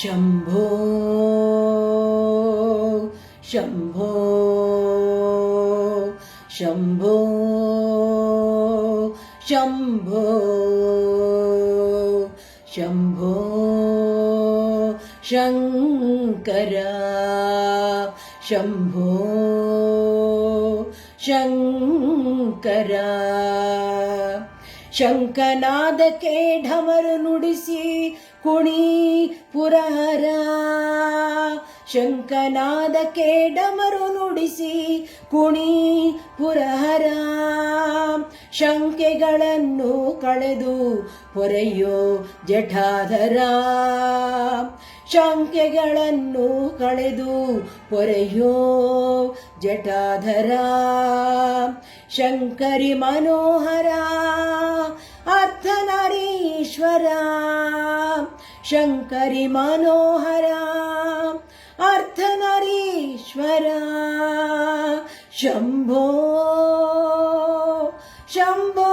शम्भो शम्भो शम्भो शम्भो शम्भो शङ्करा शम्भो शङ्करा ಶಂಕನಾದಕ್ಕೆ ಕೇಢಮರು ನುಡಿಸಿ ಕುಣಿ ಪುರಹರ. ಶಂಕನಾದಕ್ಕೆ ಡಮರು ನುಡಿಸಿ ಕುಣಿ ಪುರಹರ. ಶಂಕೆಗಳನ್ನು ಕಳೆದು ಪೊರೆಯೋ ಜಠಾಧರ. ಶಂಕೆಗಳನ್ನು ಕಳೆದು ಪೊರೆಯೋ ಜಟಾಧರ. ಶಂಕರಿ ಮನೋಹರ ಅರ್ಥನರೀಶ್ವರ. ಶಂಕರಿ ಮನೋಹರ ಅರ್ಥನರೀಶ್ವರ. ಶಂಭೋ ಶಂಭೋ.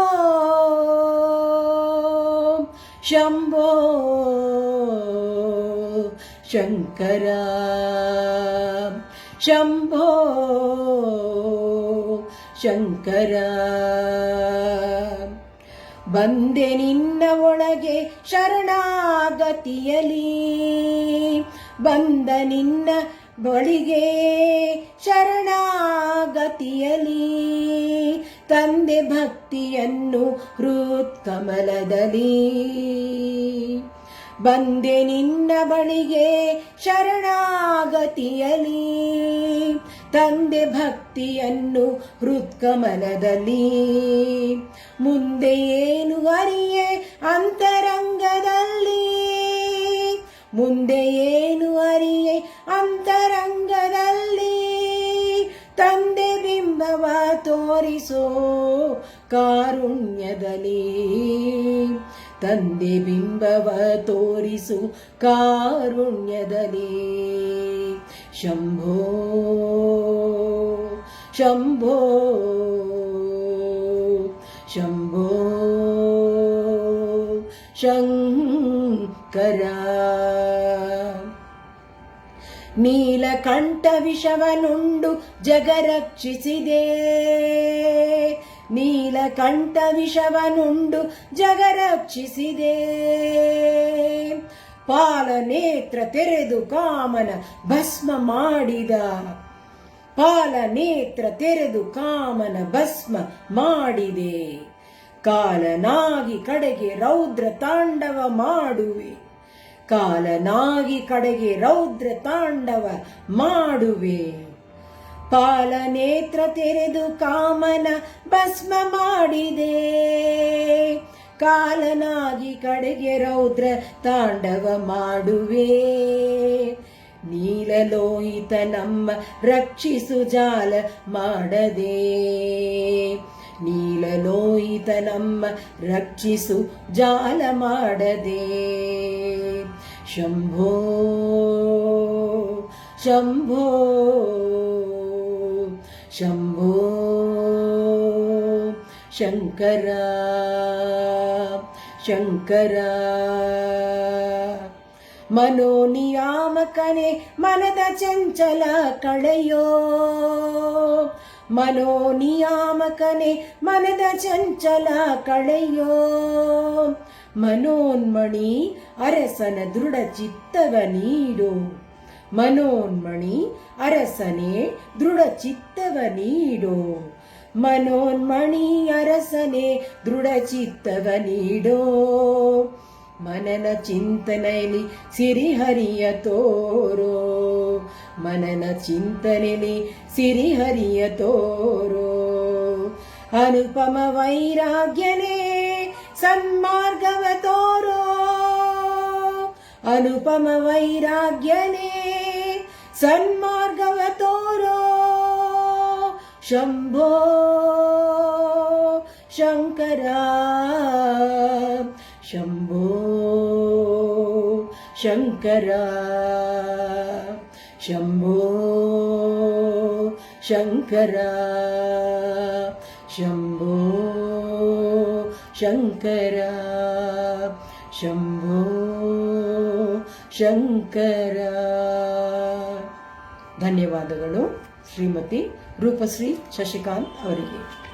ಶಂಕರ. ಶಂಭೋ ಶಂಕರ. ಬಂದೆ ನಿನ್ನ ಒಳಗೆ ಶರಣಾಗತಿಯಲಿ. ಬಂದ ನಿನ್ನ ಬಳಿಗೆ ಶರಣಾಗತಿಯಲಿ. ತಂದೆ ಭಕ್ತಿಯನ್ನು ಹೃತ್ಕಮಲದಲ್ಲಿ. ಬಂದೆ ನಿನ್ನ ಬಳಿಗೆ ಶರಣಾಗತಿಯಲಿ. ತಂದೆ ಭಕ್ತಿಯನ್ನು ಹೃತ್ಕಮಲದಲ್ಲಿ ಮುಂದೆ ಏನು ಅರಿಯೆ ಅಂತರಂಗದಲ್ಲಿ. ಮುಂದೆ ಏನು ಅರಿಯೆ ಅಂತರಂಗದಲ್ಲಿ. ತಂದೆ ಬಿಂಬವ ತೋರಿಸೋ ಕಾರುಣ್ಯದಲ್ಲಿ. ತಂದೆ ಬಿಂಬವ ತೋರಿಸು ಕಾರುಣ್ಯದಲ್ಲಿ. ಶಂಭೋ ಶಂಭೋ ಶಂಭೋ ಶಂಕರ. ನೀಲಕಂಠ ವಿಷವನುಂಡು ಜಗ ರಕ್ಷಿಸಿದೆ ನೀಲಕಂಠ ವಿಷವನುಂಡು ಜಗ ರಕ್ಷಿಸಿದೆ ಪಾಲನೇತ್ರ ತೆರೆದು ಕಾಮನ ಭಸ್ಮ ಮಾಡಿದ. ಪಾಲನೇತ್ರ ತೆರೆದು ಕಾಮನ ಭಸ್ಮ ಮಾಡಿದೆ. ಕಾಲನಾಗಿ ಕಡೆಗೆ ರೌದ್ರ ತಾಂಡವ ಮಾಡುವೆ. ಕಾಲನಾಗಿ ಕಡೆಗೆ ರೌದ್ರ ತಾಂಡವ ಮಾಡುವೆ. ಪಾಲನೇತ್ರ ತೆರೆದು ಕಾಮನ ಭಸ್ಮ ಮಾಡಿದೆ. ಕಾಲನಾಗಿ ಕಡೆಗೆ ರೌದ್ರ ತಾಂಡವ ಮಾಡುವೆ. ನೀಲಲೋಹಿತ ನಮ್ಮ ರಕ್ಷಿಸು ಜಾಲ ಮಾಡದೆ. ನೀಲಲೋಹಿತ ನಮ್ಮ ರಕ್ಷಿಸು ಜಾಲ ಮಾಡದೆ ಶಂಭೋ ಶಂಭೋ ಶಂಭೋ ಶಂಕರ ಶಂಕರ ಮನೋನಿಯಾಮಕನೆ ಮನದ ಚಂಚಲ ಕಳೆಯೋ ಮನೋನಿಯಾಮಕನೆ ಮನದ ಚಂಚಲ ಕಳೆಯೋ ಮನೋನ್ಮಣಿ ಅರಸನ ದೃಢ ಚಿತ್ತವ ನೀಡು ಮನೋನ್ಮಣಿ ಅರಸನೆ ದೃಢ ಚಿತ್ತವ ನೀಡು ಮನೋನ್ಮಣಿ ಅರಸನೆ ದೃಢ ಚಿತ್ತವ ನೀಡೋ ಮನನ ಚಿಂತನೆಯಲ್ಲಿ ಸಿರಿಹರಿಯ ತೋರೋ. ಮನನ ಚಿಂತನೆಯಲ್ಲಿ ಸಿರಿಹರಿಯ ತೋರೋ. ಅನುಪಮ ವೈರಾಗ್ಯನೇ ಸನ್ಮಾರ್ಗವ ತೋರೋ. ಅನುಪಮ ವೈರಾಗ್ಯನೇ ಸನ್ಮಾರ್ಗವ ತೋರೋ. ಶಂಭೋ ಶಂಕರ, ಶಂಭೋ ಶಂಕರ. ಶಂಭೋ ಶಂಕರ. ಶಂಭೋ ಶಂಕರ. ಶಂಭೋ ಶಂಕರ. ಧನ್ಯವಾದಗಳು ಶ್ರೀಮತಿ ರೂಪಶ್ರೀ ಶಶಿಕಾಂತ್ ಅವರಿಗೆ.